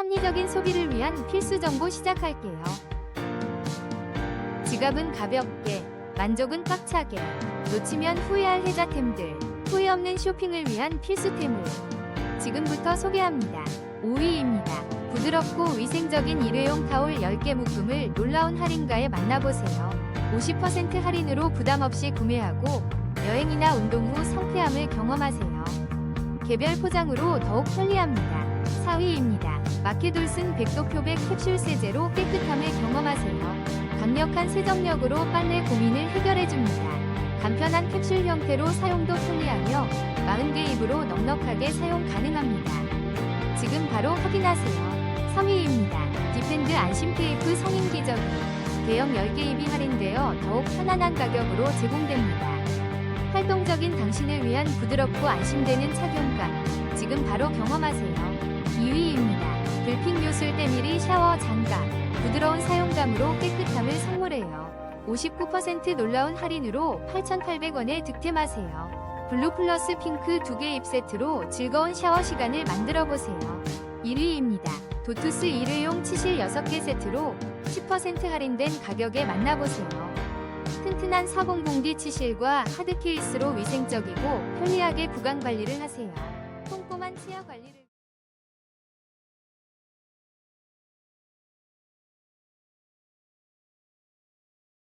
합리적인 소비를 위한 필수 정보 시작할게요. 지갑은 가볍게, 만족은 꽉차게, 놓치면 후회할 혜자템들, 후회 없는 쇼핑을 위한 필수템을 지금부터 소개합니다. 5위입니다. 부드럽고 위생적인 일회용 타올 10개 묶음을 놀라운 할인가에 만나보세요. 50% 할인으로 부담 없이 구매하고 여행이나 운동 후 상쾌함을 경험하세요. 개별 포장으로 더욱 편리합니다. 4위입니다. 마케돌슨 백도 표백 캡슐 세제로 깨끗함을 경험하세요. 강력한 세정력으로 빨래 고민을 해결해줍니다. 간편한 캡슐 형태로 사용도 편리하며 40개 입으로 넉넉하게 사용 가능합니다. 지금 바로 확인하세요. 3위입니다. 디펜드 안심 테이프 성인 기저귀. 대형 10개 입이 할인되어 더욱 편안한 가격으로 제공됩니다. 활동적인 당신을 위한 부드럽고 안심되는 착용감. 지금 바로 경험하세요. 2위입니다. 때밀이 샤워 장갑. 부드러운 사용감으로 깨끗함을 선물해요. 59% 놀라운 할인으로 8,800원에 득템하세요. 블루 플러스 핑크 2개 입 세트로 즐거운 샤워 시간을 만들어 보세요. 1위입니다. 도투스 일회용 치실 6개 세트로 10% 할인된 가격에 만나보세요. 튼튼한 400D 치실과 하드 케이스로 위생적이고 편리하게 구강 관리를 하세요. 꼼꼼한 치아 관리를